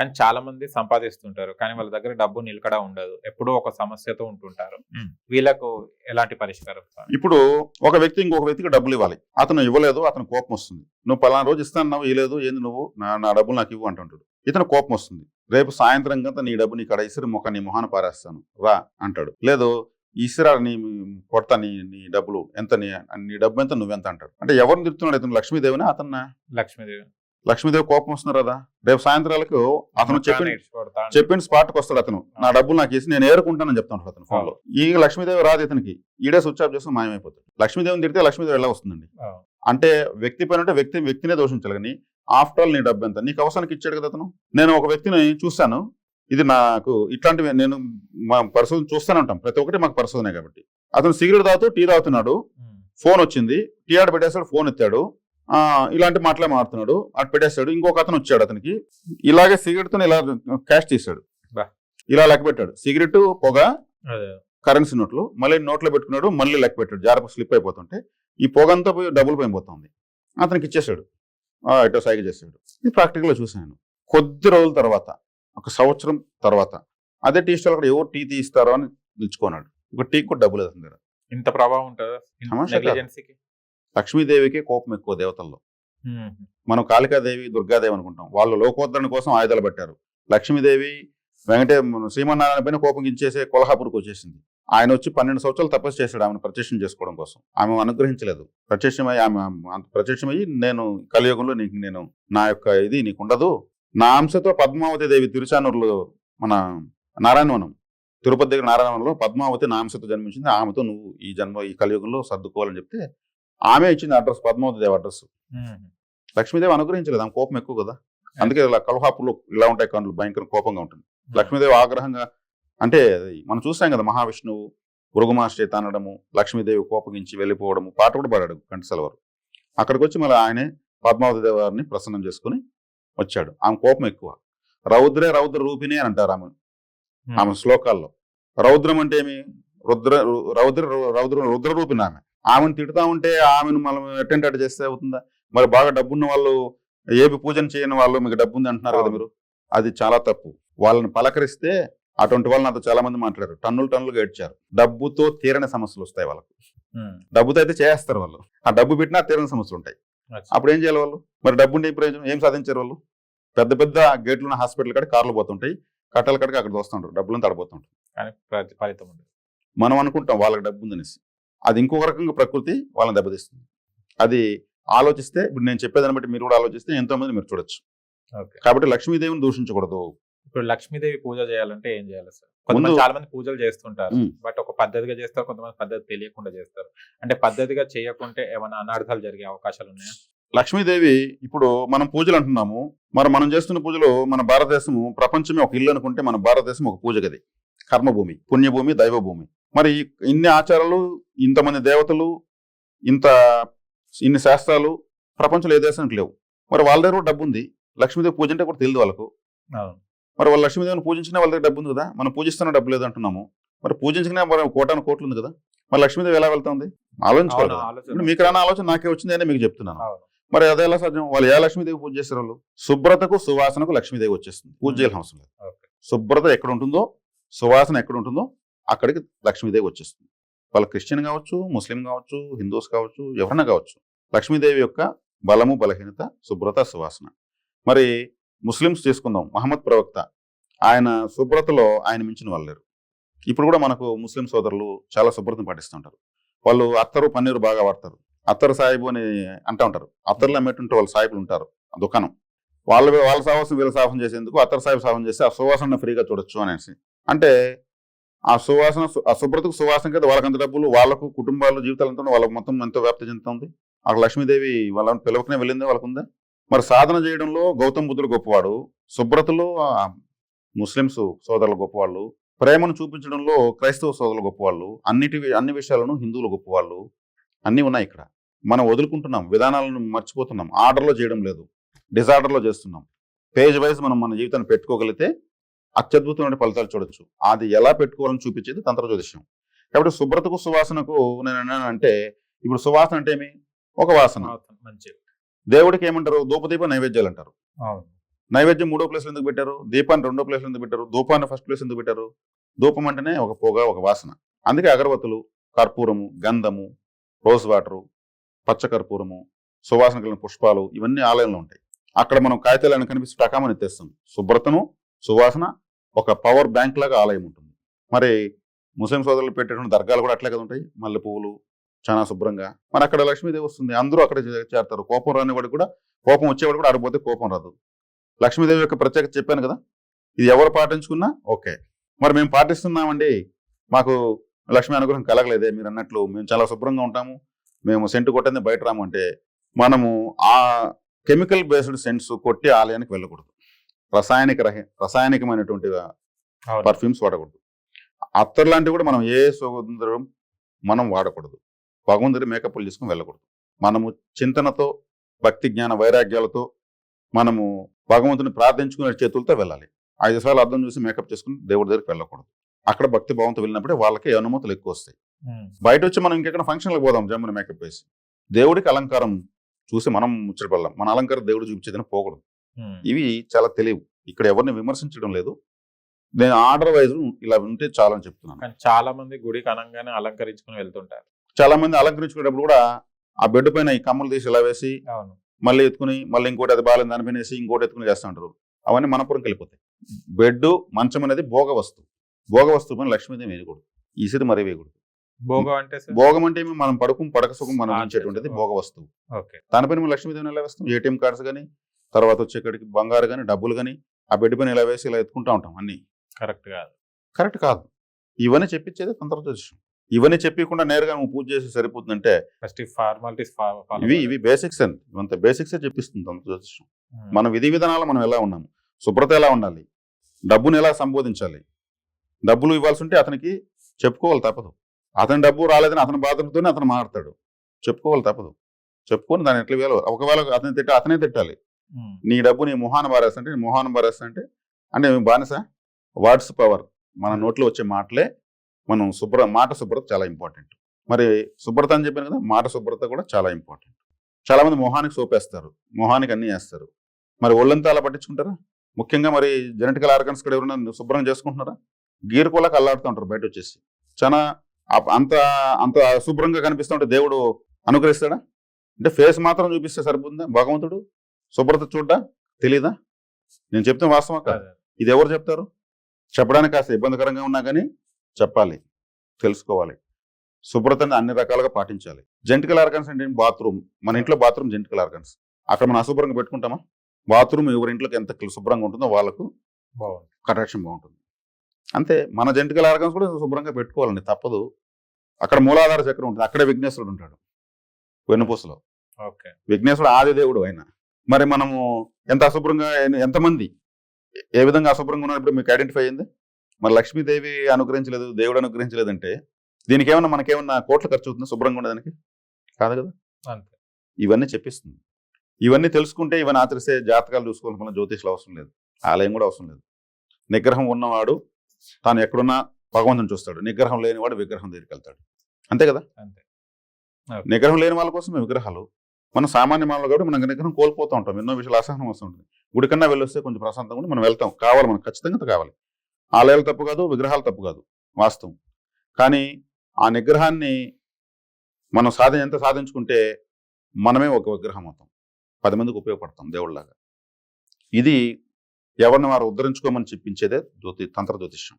కానీ చాలా మంది సంపాదిస్తుంటారు. కానీ వాళ్ళ దగ్గర డబ్బు నిలకడ ఉండదు. ఎప్పుడూ ఒక సమస్యతో ఉంటుంటారు. వీళ్ళకు ఎలాంటి పరిష్కారం ఇప్పుడు ఒక వ్యక్తి ఇంకొక వ్యక్తికి డబ్బులు ఇవ్వాలి. అతను ఇవ్వలేదు అతను కోపం వస్తుంది. నువ్వు పలానా రోజు ఇస్తాను ఇవ్వలేదు ఏంది నువ్వు? నా నా డబ్బులు నాకు ఇవ్వు అంటుంటాడు. ఇతను కోపం వస్తుంది. రేపు సాయంత్రం కంతా నీ డబ్బు నీ కడ ఇసిరి మొక్క నీ మొహాన పారేస్తాను. రా అంటాడు. లేదు ఇసిరా నీ కొడతా నీ నీ డబ్బులు. ఎంత నీ నీ డబ్బు ఎంత నువ్వెంత అంటాడు. అంటే ఎవరిని తిడుతున్నాడు ఇతను? లక్ష్మీదేవిని అతన్న? లక్ష్మీదేవి. లక్ష్మీదేవి కోపం వస్తున్నారు కదా. రేపు సాయంత్రాలకు అతను చెప్పిన. చెప్పిన స్పాట్కి వస్తాడు అతను. నా డబ్బులు నాకు ఇసి నేను ఏరుకుంటానని చెప్తాను అతను ఫోన్లో ఈ లక్ష్మీదేవి రాదు ఇతనికి. ఈడే స్విచ్ ఆఫ్ చేస్తే మాయమైపోతాడు. లక్ష్మీదేవిని తిడితే లక్ష్మీదేవి ఎలా వస్తుందండి. అంటే వ్యక్తి పైన ఉంటే వ్యక్తి వ్యక్తినే దోషించాలి కానీ ఆఫ్టర్ ఆల్ నీ డబ్బు ఎంత? నీకు అవసరానికి ఇచ్చాడు కదా అతను. నేను ఒక వ్యక్తిని చూశాను. ఇది నాకు ఇట్లాంటివి నేను మా పరిశోధన చూస్తూనే ఉంటాం ప్రతి ఒక్కటి మాకు పరిశోధనే కాబట్టి. అతను సిగరెట్ తాగుతూ టీ తాగుతున్నాడు. ఫోన్ వచ్చింది. టీ ఆడ పెట్టేస్తాడు ఫోన్ ఎత్తాడు. ఇలాంటి మాటలే మాడుతున్నాడు అటు పెట్టేస్తాడు. ఇంకొక అతను వచ్చాడు అతనికి. ఇలాగే సిగరెట్తో ఇలా క్యాష్ తీసాడు. ఇలా లెక్క పెట్టాడు. సిగరెట్ పొగ. కరెన్సీ నోట్లు మళ్ళీ నోట్లో పెట్టుకున్నాడు మళ్ళీ లెక్క పెట్టాడు. జారప స్లిప్ అయిపోతుంటే ఈ పొగంతా పోయి డబ్బులు పోయిపోతుంది అతనికి ఇచ్చేసాడు ఎటో సైగ చేసాడు ఇది ప్రాక్టికల్గా చూశాను కొద్ది రోజుల తర్వాత ఒక సంవత్సరం తర్వాత అదే టీ స్టాల్ అక్కడ ఎవరు టీ తీస్తారో అని నిల్చుకున్నాడు. ఒక టీ కూడా డబ్బులు ఇంత ప్రభావం ఉంటుందా? లక్ష్మీదేవికి కోపం ఎక్కువ దేవతల్లో. మనం కాళికాదేవి దుర్గాదేవి అనుకుంటాం. వాళ్ళు లోకోద్ధరణ కోసం ఆయుధాలు పెట్టారు. లక్ష్మీదేవి వెంకటే శ్రీమన్నారాయణ పైన కోపం ఇచ్చేసే కొల్హాపూర్కి వచ్చేసింది. ఆయన వచ్చి పన్నెండు సంవత్సరాలు తపస్సు చేశాడు ఆమెను ప్రత్యక్షం చేసుకోవడం కోసం. ఆమె అనుగ్రహించలేదు. ప్రత్యక్షమై ఆమె ప్రత్యక్షమయ్యి నేను కలియుగంలో నీకు నేను నా యొక్క ఇది నీకు ఉండదు. నా అంశతో పద్మావతి దేవి తిరుచానూరులో మన నారాయణవనం తిరుపతి దగ్గర నారాయణవనంలో పద్మావతి నా అంశతో జన్మించింది. ఆమెతో నువ్వు ఈ జన్మ ఈ కలియుగంలో సర్దుకోవాలని చెప్తే ఆమె ఇచ్చింది అడ్రస్ పద్మావతి దేవి అడ్రస్ లక్ష్మీదేవి అనుగ్రహించలేదు? ఆమె కోపం ఎక్కువ కదా? అందుకే ఇలా కలహాపులు ఇలా ఉంటాయి కన్నులు భయంకర కోపంగా ఉంటుంది. లక్ష్మీదేవి ఆగ్రహంగా అంటే మనం చూసాం కదా మహావిష్ణువు భృగుమాశ్చేత అనడము లక్ష్మీదేవి కోపగించి వెళ్ళిపోవడము పాట కూడా పాడాడు కంఠసల వారు. అక్కడికి వచ్చి మళ్ళీ ఆయనే పద్మావతి దేవి వారిని ప్రసన్నం చేసుకుని వచ్చాడు. ఆమె కోపం ఎక్కువ. రౌద్రే రౌద్ర రూపిణి అని అంటారు ఆమె. ఆమె శ్లోకాల్లో. రౌద్రం అంటే ఏమి? రుద్ర రౌద్ర రౌద్ర రుద్ర రూపిణి ఆమె. ఆమెను తిడుతా ఉంటే ఆమెను మనం అటెండ్ అటు చేస్తే అవుతుందా? మరి బాగా డబ్బున్న వాళ్ళు ఏపి పూజన చేయని వాళ్ళు మీకు డబ్బు ఉంది అంటున్నారు కదా. మీరు? అది చాలా తప్పు. వాళ్ళని పలకరిస్తే అటువంటి వాళ్ళని నాతో చాలా మంది మాట్లాడారు. టన్నులు టన్నులుగా ఏడ్చారు. డబ్బుతో తీరని సమస్యలు వస్తాయి వాళ్ళకు. డబ్బుతో అయితే చేస్తారు వాళ్ళు. ఆ డబ్బు పెట్టినా తీరని సమస్యలు ఉంటాయి. అప్పుడు ఏం చేయాలి వాళ్ళు? మరి డబ్బు ఏం ప్రయోజనం? ఏం సాధించారు వాళ్ళు? పెద్ద పెద్ద గేట్లు ఉన్న హాస్పిటల్ కాడ కార్లు పోతుంటాయి. కట్టల కాడికి అక్కడ వస్తుంటారు డబ్బులను తడబోతుంటారు. మనం అనుకుంటాం వాళ్ళకి డబ్బు ఉందనేసి అది ఇంకొక రకంగా ప్రకృతి వాళ్ళని దెబ్బతీస్తుంది. అది ఆలోచిస్తే ఇప్పుడు నేను చెప్పేదాన్ని బట్టి మీరు కూడా ఆలోచిస్తే ఎంతో మంది మీరు చూడొచ్చు. ఓకే. కాబట్టి లక్ష్మీదేవిని దూషించకూడదు. ఇప్పుడు లక్ష్మీదేవి పూజ చేయాలంటే ఏం చేయాలి సార్? కొంతమంది ముందు- చాలా మంది పూజలు చేస్తుంటారు. బట్ ఒక పద్ధతిగా చేస్తారు కొంతమంది పద్ధతి తెలియకుండా చేస్తారు. అంటే పద్ధతిగా చేయకుంటే ఏమైనా అనార్థాలు జరిగే అవకాశాలు ఉన్నాయా? లక్ష్మీదేవి ఇప్పుడు మనం పూజలు అంటున్నాము. మరి మనం చేస్తున్న పూజలు మన భారతదేశము ప్రపంచమే ఒక ఇల్లు అనుకుంటే మన భారతదేశం ఒక పూజ గది. కర్మభూమి పుణ్యభూమి దైవభూమి. మరి ఇన్ని ఆచారాలు ఇంతమంది దేవతలు ఇంత ఇన్ని శాస్త్రాలు ప్రపంచంలో ఏ దేశానికి లేవు. మరి వాళ్ళ దగ్గర కూడా డబ్బు ఉంది లక్ష్మీదేవి పూజ అంటే కూడా తెలియదు వాళ్ళకు. మరి వాళ్ళ లక్ష్మీదేవిని పూజించినా వాళ్ళ దగ్గర డబ్బు ఉంది కదా? మనం పూజిస్తున్న డబ్బు లేదు అంటున్నాము. మరి పూజించినా మరి కోటాను కోట్లు ఉంది కదా? మరి లక్ష్మీదేవి ఎలా వెళ్తుంది? ఆలోచించుకోవాలి మీకు రాని ఆలోచన నాకే వచ్చింది అని మీకు చెప్తున్నాను. మరి అదే ఎలా సాధ్యం? వాళ్ళు ఏ లక్ష్మీదేవి పూజ చేస్తారు వాళ్ళు? శుభ్రతకు సువాసనకు లక్ష్మీదేవి వచ్చేస్తుంది. పూజ చేయాల్సిన అవసరం లేదు. శుభ్రత ఎక్కడ ఉంటుందో సువాసన ఎక్కడ ఉంటుందో అక్కడికి లక్ష్మీదేవి వచ్చేస్తుంది. వాళ్ళు క్రిస్టియన్ కావచ్చు ముస్లిం కావచ్చు హిందూస్ కావచ్చు ఎవరైనా కావచ్చు. లక్ష్మీదేవి యొక్క బలము బలహీనత శుభ్రత సువాసన. మరి ముస్లిమ్స్ తీసుకుందాం మహమ్మద్ ప్రవక్త ఆయన శుభ్రతలో ఆయన మించిన వాళ్ళు లేరు. ఇప్పుడు కూడా మనకు ముస్లిం సోదరులు చాలా శుభ్రతను పాటిస్తుంటారు. వాళ్ళు అత్తరు పన్నీరు బాగా వాడతారు. అత్తరు సాహిబు అని అంటూ ఉంటారు. అత్తర్లు అమ్మేటుంటే వాళ్ళ సాహిబులు ఉంటారు. ఆ దుకాణం. వాళ్ళ వాళ్ళ సాహసం వీళ్ళ సాహసం చేసేందుకు అత్తరు సాహిబ్ సాహసం చేస్తే ఆ సువాసన ఫ్రీగా చూడొచ్చు అనేసి. అంటే ఆ సువాసన ఆ శుభ్రతకు సువాసన కదా వాళ్ళకి అంత డబ్బులు వాళ్ళకు కుటుంబాలు జీవితాలు ఎంత వాళ్ళకు మొత్తం ఎంతో వ్యాప్తి చెందుతుంది. అక్కడ లక్ష్మీదేవి వాళ్ళని పిలవకనే వెళ్ళింది వాళ్ళకు ఉందా మరి సాధన చేయడంలో గౌతమ్ బుద్ధుడు గొప్పవాడు. శుభ్రతలో ముస్లిమ్స్ సోదరులు గొప్పవాళ్ళు. ప్రేమను చూపించడంలో క్రైస్తవ సోదరులు గొప్పవాళ్ళు. అన్నిటి అన్ని విషయాలను హిందువులు గొప్పవాళ్ళు. అన్నీ ఉన్నాయి ఇక్కడ. మనం వదులుకుంటున్నాం విధానాలను మర్చిపోతున్నాం ఆర్డర్లో చేయడం లేదు డిజార్డర్లో చేస్తున్నాం. పేజ్ వైజ్ మనం మన జీవితాన్ని పెట్టుకోగలిగితే అత్యద్భుతమైన ఫలితాలు చూడొచ్చు. అది ఎలా పెట్టుకోవాలని చూపించేది తంత్ర జ్యోతిష్యం కాబట్టి శుభ్రతకు సువాసనకు నేను అన్నానంటే ఇప్పుడు సువాసన అంటే ఏమి? ఒక వాసన. దేవుడికి ఏమంటారు? ధూపదీప నైవేద్యాలు అంటారు. నైవేద్యం మూడో ప్లేస్ ఎందుకు పెట్టారు? దీపాన్ని రెండో ప్లేస్ ఎందుకు పెట్టారు? ధూపాన్ని ఫస్ట్ ప్లేస్ ఎందుకు పెట్టారు? ధూపం అంటేనే ఒక పొగ ఒక వాసన. అందుకే అగరబత్తులు కర్పూరము గంధము రోజ్ వాటరు పచ్చ కర్పూరము సువాసన కలిగిన పుష్పాలు ఇవన్నీ ఆలయంలో ఉంటాయి. అక్కడ మనం కాగితాలను కనిపిస్తూ టకామని ఎత్తేస్తాం శుభ్రతను సువాసన ఒక పవర్ బ్యాంక్ లాగా ఆలయం ఉంటుంది. మరి ముస్లిం సోదరులు పెట్టేటువంటి దర్గాలు కూడా అట్లే కదా ఉంటాయి? మల్లె పువ్వులు చాలా శుభ్రంగా. మరి అక్కడ లక్ష్మీదేవి వస్తుంది. అందరూ అక్కడ చేరతారు. కోపం రానివాడికి కూడా కోపం వచ్చేవాడు కూడా ఆడిపోతే కోపం రాదు. లక్ష్మీదేవి యొక్క ప్రత్యేకత చెప్పాను కదా? ఇది ఎవరు పాటించుకున్నా ఓకే. మరి మేము పాటిస్తున్నామండి. మాకు లక్ష్మీ అనుగ్రహం కలగలేదే. మీరు అన్నట్లు మేము చాలా శుభ్రంగా ఉంటాము. మేము సెంటు కొట్టింది బయట రాము అంటే మనము ఆ కెమికల్ బేస్డ్ సెంట్స్ కొట్టి ఆలయానికి వెళ్ళకూడదు. రసాయనిక రహి రసాయనికమైనటువంటి. పర్ఫ్యూమ్స్ వాడకూడదు. అత్తర్ లాంటివి కూడా మనం ఏ సుగంధం మనం వాడకూడదు. భగవంతుడి మేకప్లు తీసుకుని వెళ్ళకూడదు. మనము చింతనతో భక్తి జ్ఞాన వైరాగ్యాలతో మనము భగవంతుని ప్రార్థించుకునే చేతులతో వెళ్ళాలి. ఐదు సార్లు అర్థం చూసి మేకప్ చేసుకుని దేవుడి దగ్గరికి వెళ్ళకూడదు. అక్కడ భక్తి భావంతో వెళ్ళినప్పుడే వాళ్ళకి అనుమతులు ఎక్కువ వస్తాయి. బయట వచ్చి మనం ఇంకెక్కడ ఫంక్షన్లకు పోదాం జమ్మున మేకప్ వేసి. దేవుడికి అలంకారం చూసి మనం ముచ్చటపడలాం మన అలంకారం దేవుడు చూపించేదని పోకూడదు. ఇవి చాలా తెలియవు. ఇక్కడ ఎవరిని విమర్శించడం లేదు. నేను ఆర్డర్ వైజ్ ఇలా ఉంటే చాలా అని చెప్తున్నాను చాలా మంది గుడికి అనంగానే అలంకరించుకుని వెళ్తుంటారు. చాలా మంది అలంకరించుకునేటప్పుడు కూడా ఆ బెడ్ పైన ఈ కమ్ములు తీసి ఇలా వేసి మళ్ళీ ఎత్తుకుని మళ్ళీ ఇంకోటి అది బాగాలేదు దానిపైన వేసి ఇంకోటి ఎత్తుకుని చేస్తూ ఉంటారు అవన్నీ మనపురం వెళ్ళిపోతాయి బెడ్ మంచం అనేది భోగ వస్తువు. భోగ వస్తువు పైన లక్ష్మీదేవి వేయకూడదు. ఈసిరి మరీ వేయకూడదు. భోగం అంటే భోగం అంటే మనం పడుకుం పడక సుఖం మనం ఓకే. భోగ వస్తువు. దానిపైన మనం లక్ష్మీదేవిని ఎలా వేస్తాం? ఏటీఎం కార్డ్స్ కానీ తర్వాత వచ్చేక్కడికి బంగారు కానీ డబ్బులు కానీ ఆ బెడ్ పైన ఇలా వేసి ఇలా ఎత్తుకుంటా ఉంటాం అన్ని. కరెక్ట్ కాదు. కరెక్ట్ కాదు. ఇవన్నీ చెప్పించేది తంత్ర జ్యోతిషం ఇవన్నీ చెప్పకుండా నేరుగా నువ్వు పూజ చేసి సరిపోతుందంటే ఫస్ట్ ఫార్మాలిటీస్ ఇవి ఇవి బేసిక్స్ అండి. ఇవంత బేసిక్సే చెప్పిస్తుంది తంత్ర జ్యోతిషం మన విధి విధానాలు మనం ఎలా ఉన్నాము? శుభ్రత ఎలా ఉండాలి? డబ్బుని ఎలా సంబోధించాలి? డబ్బులు ఇవ్వాల్సి ఉంటే అతనికి చెప్పుకోవాలి తప్పదు. అతని డబ్బు రాలేదని అతని బాధలతోనే అతను మాట్లాడతాడు. చెప్పుకోవాలి తప్పదు. చెప్పుకొని దాన్ని ఎట్లా వేయాలో ఒకవేళ అతని తిట్ట అతనే తిట్టాలి. నీ డబ్బు నీ మొహాన బారేస్తా అంటే నీ మొహాన బారేస్తా అంటే అంటే బానిస వర్డ్స్ పవర్. మన నోట్లో వచ్చే మాటలే మనం శుభ్ర మాట శుభ్రత చాలా ఇంపార్టెంట్. మరి శుభ్రత అని చెప్పాను కదా మాట శుభ్రత కూడా చాలా ఇంపార్టెంట్. చాలా మంది మొహానికి సోపేస్తారు మొహానికి అన్ని వేస్తారు. మరి ఒళ్ళంతా అలా పట్టించుకుంటారా? ముఖ్యంగా మరి జెనెటికల్ ఆర్గన్స్ కూడా ఎవరైనా శుభ్రం చేసుకుంటున్నారా? గీరుకోలకు అల్లాడుతూ ఉంటారు బయట వచ్చేసి. చాలా అంత అంత అశుభ్రంగా కనిపిస్తూ ఉంటే దేవుడు అనుగ్రహిస్తాడా? అంటే ఫేస్ మాత్రం చూపిస్తే సరిపోతుందా? భగవంతుడు? శుభ్రత చూడ్డా? తెలీదా? నేను చెప్తే వాస్తవం కాదు. ఇది ఎవరు చెప్తారు? చెప్పడానికి కాస్త ఇబ్బందికరంగా ఉన్నా కానీ చెప్పాలి తెలుసుకోవాలి. శుభ్రతని అన్ని రకాలుగా పాటించాలి. జెంటికల్ ఆర్గన్స్ అంటే బాత్రూమ్. మన ఇంట్లో బాత్రూమ్ జెంటికల్ ఆర్గన్స్. అక్కడ మనం అశుభ్రంగా పెట్టుకుంటామా? బాత్రూమ్ ఎవరి ఇంట్లోకి ఎంత శుభ్రంగా ఉంటుందో వాళ్ళకు కటాక్షన్ బాగుంటుంది. అంతే. మన జెంటికల్ ఆర్గన్స్ కూడా శుభ్రంగా పెట్టుకోవాలండి. తప్పదు. అక్కడ మూలాధార చక్రం ఉంటుంది. అక్కడే విఘ్నేశ్వరుడు ఉంటాడు. వెన్నుపూసలో. ఓకే. విఘ్నేశ్వరుడు ఆది దేవుడు ఆయన మరి మనము ఎంత అశుభ్రంగా ఎంతమంది ఏ- విధంగా అశుభ్రంగా ఉన్నప్పుడు మీకు ఐడెంటిఫై అయింది మరి లక్ష్మీదేవి అనుగ్రహించలేదు దేవుడు అనుగ్రహించలేదంటే దీనికి ఏమన్నా మనకేమన్నా కోట్లు ఖర్చు అవుతుంది శుభ్రంగా ఉండడానికి? కాదు కదా? అంతే. ఇవన్నీ చెప్పిస్తుంది. ఇవన్నీ తెలుసుకుంటే ఇవన్నీ ఆచరిస్తే జాతకాలు చూసుకోవాల్సిన జ్యోతిష్లు అవసరం లేదు. ఆలయం కూడా అవసరం లేదు. నిగ్రహం ఉన్నవాడు తాను ఎక్కడున్నా భగవంతుని చూస్తాడు. నిగ్రహం లేనివాడు విగ్రహం దగ్గరికి వెళ్తాడు. అంతే కదా? అంతే. నిగ్రహం లేని వాళ్ళ కోసమే విగ్రహాలు. మనం సామాన్య మానవులు కాబట్టి మనం నిగ్రహం కోల్పోతూ ఉంటాం. ఎన్నో విషయాలు అసహనం వస్తుంటుంది. గుడి కన్నా వెళ్ళొస్తే కొంచెం ప్రశాంతంగా ఉండి మనం వెళ్తాం. కావాలి మనకు ఖచ్చితంగా కావాలి. ఆలయాలు తప్పు కాదు విగ్రహాలు తప్పు కాదు వాస్తవం. కానీ ఆ నిగ్రహాన్ని మనం సాధన ఎంత సాధించుకుంటే మనమే ఒక విగ్రహం అవుతాం. పది మందికి ఉపయోగపడతాం దేవుళ్ళలాగా. ఇది ఎవరిని వారు ఉద్ధరించుకోమని చెప్పించేదే జ్యోతి తంత్ర జ్యోతిష్యం.